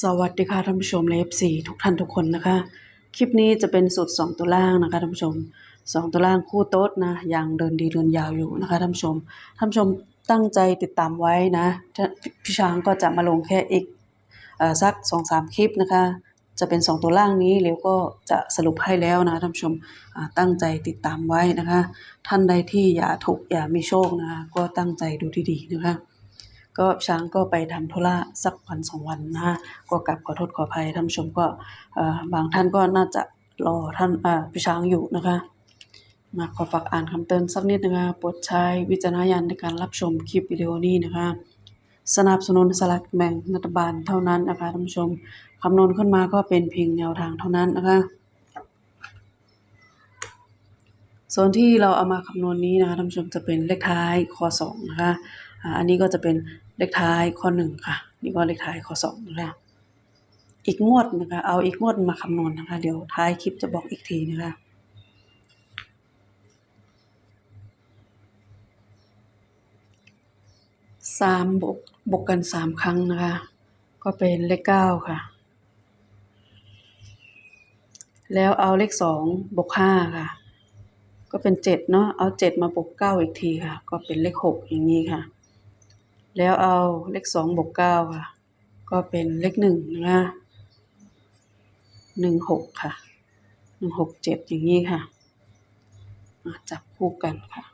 สวัสดีค่ะท่านผู้ชมเลฟซีทุกท่านทุกคนนะคะ คลิปนี้จะเป็นสูตร2ตัวล่างนะคะท่านผู้ชม 2 ตัวล่างคู่โต๊ดนะยังเดินดีเดินยาวอยู่นะคะท่านผู้ชมท่านผู้ชมตั้งใจติดตามไว้นะพี่ช้างก็จะมาลงแค่อีกอสัก2อสคลิปนะคะ จะเป็น 2 ตัวล่างนี้แล้วก็จะสรุปให้แล้วนะท่านผู้ชมตั้งใจติดตามไว้นะคะ ท่านใดที่อย่าถูกอย่ามีโชคนะคะก็ตั้งใจดูดีๆนะคะ ก็ช้างก็ไปทำธุระสักวันสองวันนะก็กลับขอโทษขออภัยท่านผู้ชมก็บางท่านก็น่าจะรอท่านพี่ช้างอยู่นะคะมาขอฝากอ่านคำเตือนสักนิดนะคะโปรดใช้วิจารณญาณในการรับชมคลิปวิดีโอนี้นะคะ สนับสนุนสลากแบ่งรัฐบาลเท่านั้นนะคะท่านผู้ชมคำนวณขึ้นมาก็เป็นเพียงแนวทางเท่านั้นนะคะ ส่วนที่เราเอามาคำนวณนี้นะคะท่านผู้ชมจะเป็นเลขท้ายคอสองนะคะอันนี้ก็จะเป็น เลขท้ายข้อหนึ่งค่ะ นี่ก็เลขท้ายข้อสองนะคะอีกงวดนะคะ เอาอีกงวดมาคำนวณนะคะ เดี๋ยวท้ายคลิปจะบอกอีกทีนะคะสามบวกบวกกันสามครั้งนะคะ ก็เป็นเลขเก้าค่ะ แล้วเอาเลขสองบวกห้าค่ะ ก็เป็นเจ็ดเนาะเอาเจ็ดมาบวกเก้าอีกทีค่ะ ก็เป็นเลขหกอย่างนี้ค่ะ แล้วเอาเลขสองบวกเก้าค่ะ ก็เป็นเลขหนึ่งนะหนึ่งหกค่ะหนึ่งหกเจ็ดอย่างนี้ค่ะอะจับคู่กันค่ะ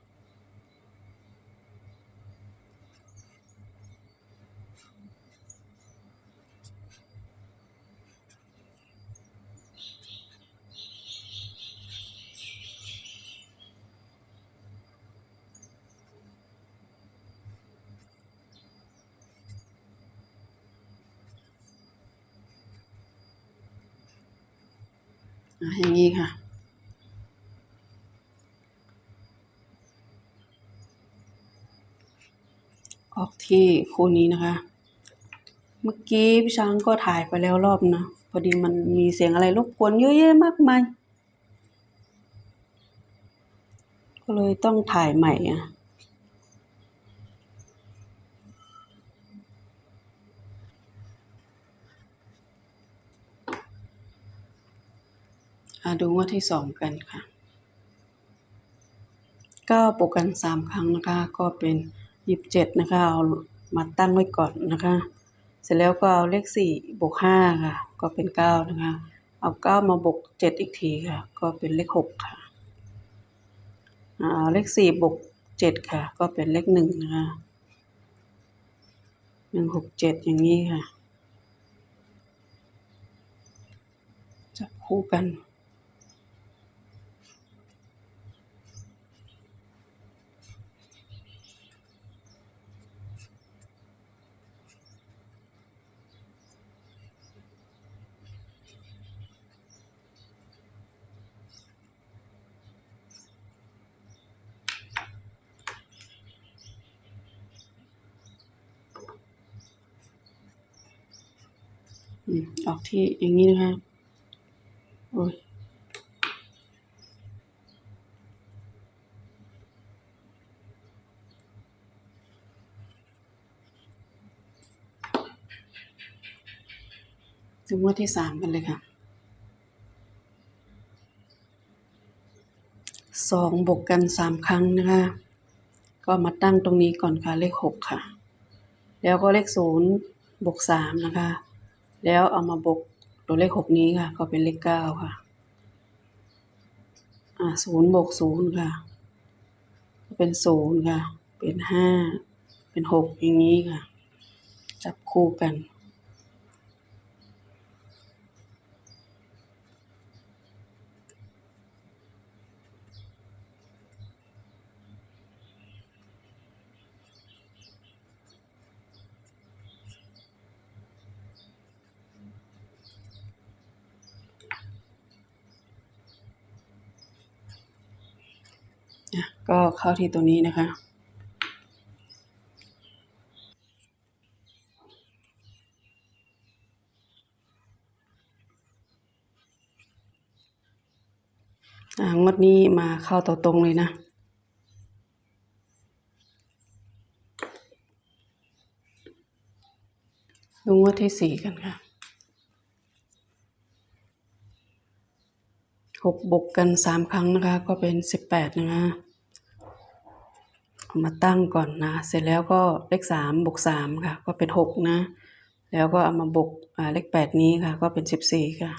อย่างนี้ค่ะ ออกที่คู่นี้นะคะ เมื่อกี้พี่ช้างก็ถ่ายไปแล้วรอบนะพอดีมันมีเสียงอะไรรบกวนเยอะแยะมากมาย ก็เลยต้องถ่ายใหม่อะ ดูงวดที่สองกันค่ะเก้าบวกกันสามครั้งนะคะ ก็เป็นยี่สิบเจ็ดนะคะ เอามาตั้งไว้ก่อนนะคะ เสร็จแล้วก็เอาเลขสี่บวกห้าค่ะ ก็เป็นเก้านะคะ เอาเก้ามาบวกเจ็ดอีกทีค่ะ ก็เป็นเลขหกค่ะเอาเลขสี่บวกเจ็ดค่ะ ก็เป็นเลขหนึ่งนะคะหนึ่งหกเจ็ดอย่างนี้ค่ะ จับคู่กัน อออกที่อย่างนี้นะคะโอ้ยถึงงวดที่สามกันเลยค่ะสองบวกกันสามครั้งนะคะ ก็มาตั้งตรงนี้ก่อนค่ะเลขหกค่ะ แล้วก็เลขศูนย์บวกสามนะคะ แล้วเอามาบวกตัวเลขหกนี้ค่ะ ก็เป็นเลขเก้าค่ะอ่าศูนย์บวกศูนย์ค่ะ ก็เป็นศูนย์ค่ะ เป็นห้าเป็นหกอย่างนี้ค่ะ จับคู่กัน อะก็เข้าที่ตัวนี้นะคะ งวดนี้มาเข้าตัวตรงเลยนะดูงวดที่สี่กันค่ะ หกบวกกันสามครั้งนะคะ ก็เป็นสิบแปดนะคะเอามาตั้งก่อนนะ เสร็จแล้วก็เลขสามบวกสามค่ะ ก็เป็นหกนะ แล้วก็เอามาบวกเลขแปดนี้ค่ะ ก็เป็นสิบสี่ค่ะ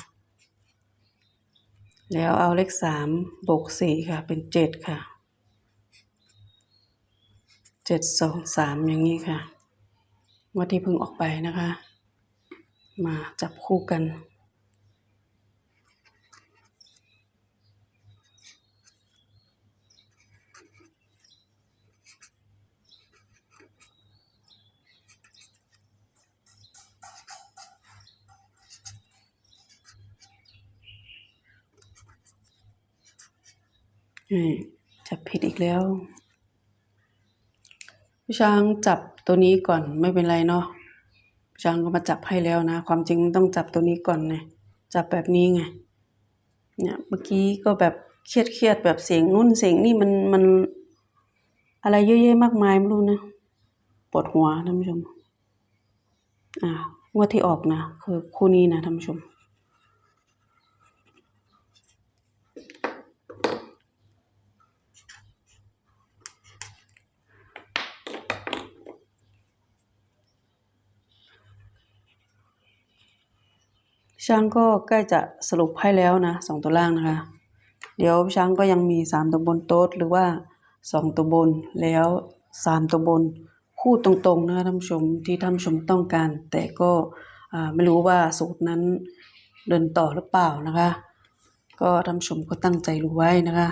แล้วเอาเลขสามบวกสี่ค่ะ เป็นเจ็ดค่ะเจ็ดสองสามอย่างนี้ค่ะว่าที่เพิ่งออกไปนะคะ มาจับคู่กัน จับผิดอีกแล้ว พี่ช้างจับตัวนี้ก่อนไม่เป็นไรเนาะพี่ช้างก็มาจับให้แล้วนะ ความจริงต้องจับตัวนี้ก่อนไงจับแบบนี้ไงเนี่ยเมื่อกี้ก็แบบเครียดเครียดแบบเสียงนู่นเสียงนี่มันมันอะไรเยอะแยะมากมายไม่รู้นะปวดหัวท่านผู้ชมอ่างวดที่ออกนะคือคู่นี้นะท่านผู้ชม ช้างก็ใกล้จะสรุปให้แล้วนะสองตัวล่างนะคะ เดี๋ยวช้างก็ยังมีสามตัวบนโต๊ดหรือว่าสองตัวบนแล้วสามตัวบนคู่ตรงๆนะคะท่านผู้ชมที่ท่านผู้ชมต้องการ แต่ก็ไม่รู้ว่าสูตรนั้นเดินต่อหรือเปล่านะคะ ก็ท่านผู้ชมก็ตั้งใจรู้ไว้นะคะ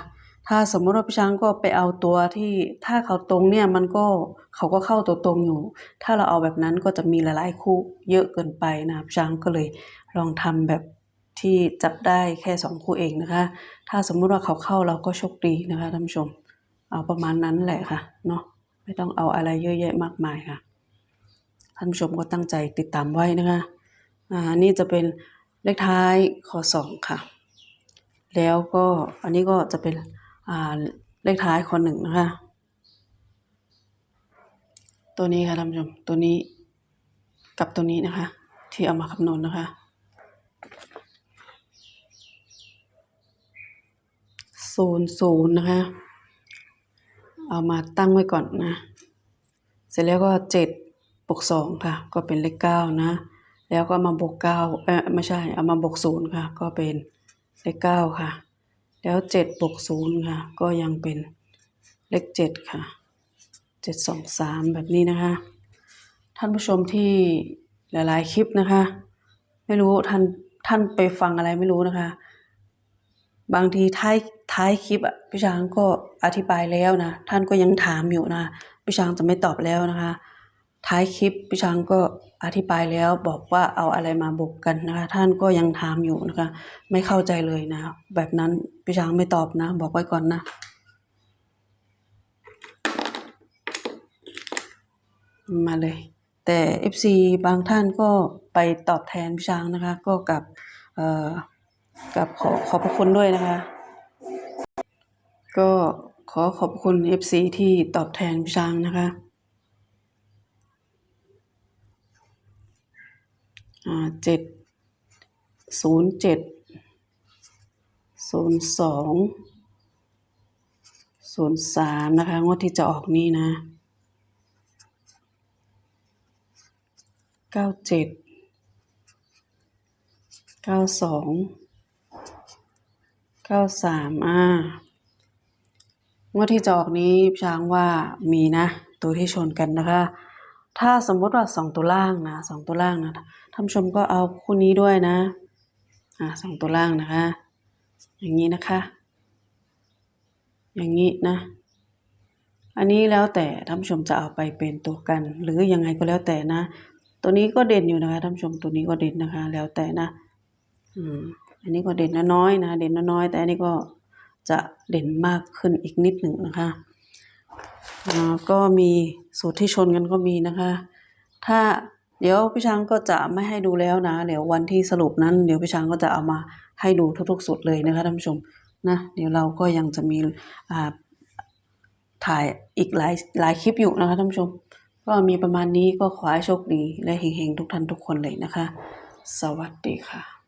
ถ้าสมมติว่าพี่ช้างก็ไปเอาตัวที่ถ้าเขาตรงเนี่ยมันก็เขาก็เข้าตัวตรงอยู่ ถ้าเราเอาแบบนั้นก็จะมีหลายๆคู่เยอะเกินไปนะครับช้างก็เลยลองทำแบบที่จับได้แค่สองคู่เองนะคะ ถ้าสมมุติว่าเขาเข้าเราก็โชคดีนะคะท่านผู้ชม เอาประมาณนั้นแหละค่ะเนาะไม่ต้องเอาอะไรเยอะแยะมากมายค่ะท่านผู้ชมก็ตั้งใจติดตามไว้นะคะอ่านี่จะเป็นเลขท้ายข้อสองค่ะ แล้วก็อันนี้ก็จะเป็น เลขท้ายข้อหนึ่งนะคะ ตัวนี้ค่ะท่านผู้ชม ตัวนี้กับตัวนี้นะคะ ที่เอามาคำนวณนะคะศูนย์ศูนย์นะคะ เอามาตั้งไว้ก่อนนะ เสร็จแล้วก็เจ็ดบวกสองค่ะ ก็เป็นเลขเก้านะ แล้วก็มาบวกเก้าเออไม่ใช่ เอามาบวกศูนย์ค่ะ ก็เป็นเลขเก้าค่ะ แล้วเจ็ดบวกศูนย์ค่ะ ก็ยังเป็นเลขเจ็ดค่ะเจ็ดสองสามแบบนี้นะคะ ท่านผู้ชมที่หลายๆคลิปนะคะ ไม่รู้ท่านท่านไปฟังอะไรไม่รู้นะคะ บางทีท้ายท้ายคลิปอะพี่ช้างก็อธิบายแล้วนะ ท่านก็ยังถามอยู่นะพี่ช้างจะไม่ตอบแล้วนะคะ ท้ายคลิปพี่ช้างก็อธิบายแล้วบอกว่าเอาอะไรมาบวกกันนะคะ ท่านก็ยังถามอยู่นะคะ ไม่เข้าใจเลยนะ แบบนั้นพี่ช้างไม่ตอบนะ บอกไว้ก่อนนะมาเลย แต่ FC บางท่านก็ไปตอบแทนพี่ช้างนะคะ ก็กับเอ่อกับขอขอบพระคุณด้วยนะคะ ก็ขอขอบคุณ FC ที่ตอบแทนพี่ช้างนะคะ อ่า เจ็ดศูนย์เจ็ดศูนย์สองศูนย์สามนะคะ งวดที่จะออกนี่นะเก้าเจ็ดเก้าสองเก้าสามอ่างวดที่จะออกนี้ช้างว่ามีนะ ตัวที่ชนกันนะคะ ถ้าสมมติว่าสองตัวล่างนะสองตัวล่างนะท่านผู้ชมก็เอาคู่นี้ด้วยนะอ่าสองตัวล่างนะคะ อย่างนี้นะคะ อย่างนี้นะ อันนี้แล้วแต่ท่านผู้ชมจะเอาไปเป็นตัวกัน หรือยังไงก็แล้วแต่นะ ตัวนี้ก็เด่นอยู่นะคะท่านผู้ชมตัวนี้ก็เด่นนะคะ แล้วแต่นะอืมอันนี้ก็เด่นน้อยๆนะ เด่นน้อยๆแต่อันนี้ก็จะเด่นมากขึ้นอีกนิดหนึ่งนะคะ ก็มีสูตรที่ชนกันก็มีนะคะ ถ้าเดี๋ยวพี่ช้างก็จะไม่ให้ดูแล้วนะ เดี๋ยววันที่สรุปนั้น เดี๋ยวพี่ช้างก็จะเอามาให้ดูทุกๆสูตรเลยนะคะท่านผู้ชมนะเดี๋ยวเราก็ยังจะมีอ่าถ่ายอีกหลายหลายคลิปอยู่นะคะท่านผู้ชม ก็มีประมาณนี้ก็ขอให้โชคดีและเฮงๆทุกท่านทุกคนเลยนะคะ สวัสดีค่ะ